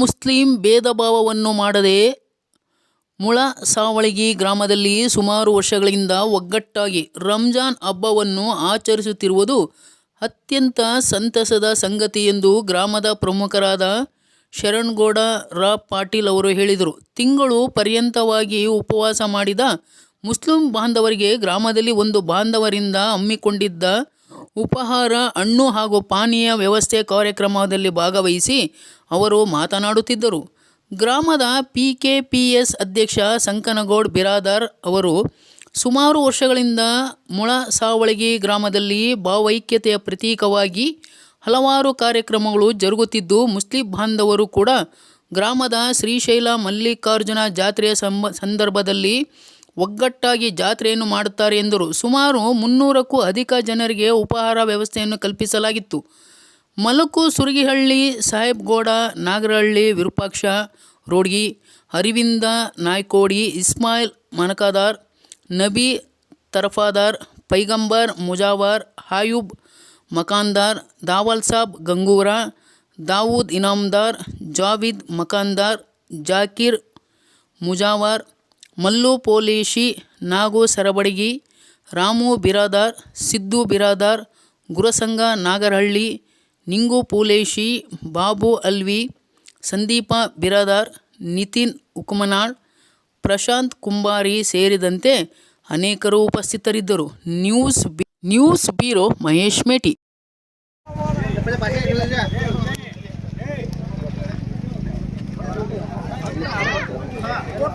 Muslim ಭೇದ ಭಾವವನ್ನು ಮಾಡದೆ ಮುಳ ಸಾವಳಗಿ ಗ್ರಾಮದಲ್ಲಿ ಸುಮಾರು ವರ್ಷಗಳಿಂದ ಒಗ್ಗಟ್ಟಾಗಿ ರಂಜಾನ್ ಹಬ್ಬವನ್ನು ಆಚರಿಸುತ್ತಿರುವುದು ಅತ್ಯಂತ ಸಂತಸದ ಸಂಗತಿ ಎಂದು ಗ್ರಾಮದ ಪ್ರಮುಖರಾದ ಶರಣ್ಗೌಡ ರಾ ಪಾಟೀಲ್ ಅವರು ಹೇಳಿದರು. ತಿಂಗಳು ಪರ್ಯಂತವಾಗಿ ಉಪವಾಸ ಮಾಡಿದ ಮುಸ್ಲಿಂ ಬಾಂಧವರಿಗೆ ಗ್ರಾಮದಲ್ಲಿ ಒಂದು ಬಾಂಧವರಿಂದ ಹಮ್ಮಿಕೊಂಡಿದ್ದ ಉಪಹಾರ, ಹಣ್ಣು ಹಾಗೂ ಪಾನೀಯ ವ್ಯವಸ್ಥೆ ಕಾರ್ಯಕ್ರಮದಲ್ಲಿ ಭಾಗವಹಿಸಿ ಅವರು ಮಾತನಾಡುತ್ತಿದ್ದರು. ಗ್ರಾಮದ ಪಿ ಕೆ ಪಿ ಎಸ್ ಅಧ್ಯಕ್ಷ ಸಂಕನಗೌಡ್ ಬಿರಾದಾರ್ ಅವರು, ಸುಮಾರು ವರ್ಷಗಳಿಂದ ಮುಳಸಾವಳಗಿ ಗ್ರಾಮದಲ್ಲಿ ಭಾವೈಕ್ಯತೆಯ ಪ್ರತೀಕವಾಗಿ ಹಲವಾರು ಕಾರ್ಯಕ್ರಮಗಳು ಜರುಗುತ್ತಿದ್ದು, ಮುಸ್ಲಿಂ ಬಾಂಧವರು ಕೂಡ ಗ್ರಾಮದ ಶ್ರೀಶೈಲ ಮಲ್ಲಿಕಾರ್ಜುನ ಜಾತ್ರೆಯ ಸಂಬ, ಸಂದರ್ಭದಲ್ಲಿ ಒಗ್ಗಟ್ಟಾಗಿ ಜಾತ್ರೆಯನ್ನು ಮಾಡುತ್ತಾರೆ ಎಂದರು. ಸುಮಾರು ಮುನ್ನೂರಕ್ಕೂ ಅಧಿಕ ಜನರಿಗೆ ಉಪಹಾರ ವ್ಯವಸ್ಥೆಯನ್ನು ಕಲ್ಪಿಸಲಾಗಿತ್ತು. ಮಲಕು, ಸುರಗಿಹಳ್ಳಿ, ಸಾಹೇಬ್ಗೌಡ, ನಾಗರಹಳ್ಳಿ, ವಿರೂಪಾಕ್ಷ, ರೋಡ್ಗಿ, ಅರಿವಿಂದ, ನಾಯ್ಕೋಡಿ, ಇಸ್ಮಾಯಿಲ್ ಮನಕಾದಾರ್, ನಬಿ ತರಫಾದಾರ್, ಪೈಗಂಬರ್, ಮುಜಾವರ್, ಹಾಯೂಬ್ ಮಕಾಂದಾರ್, ದಾವಲ್ ಸಾಬ್ ಗಂಗೂರ, ದಾವೂದ್ ಇನಾಮ್ದಾರ್, ಜಾವಿದ್ ಮಕಾಂದಾರ್, ಜಾಕೀರ್ ಮುಜಾವರ್ ಮಲ್ಲು ಪೋಲೇಶಿ, ನಾಗು ಸರಬಡಗಿ, ರಾಮು ಬಿರಾದಾರ್, ಸಿದ್ದು ಬಿರಾದಾರ್, ಗುರಸಂಗ ನಾಗರಹಳ್ಳಿ, ನಿಂಗು ಪೋಲೇಶಿ, ಬಾಬು ಅಲ್ವಿ, ಸಂದೀಪ ಬಿರಾದಾರ್, ನಿತಿನ್ ಉಕಮನಾಳ್, ಪ್ರಶಾಂತ್ ಕುಂಬಾರಿ ಸೇರಿದಂತೆ ಅನೇಕರು ಉಪಸ್ಥಿತರಿದ್ದರು. News news bureau Mahesh Meti.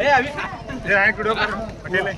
ए अभी ए आए कुड़ो कर पटेल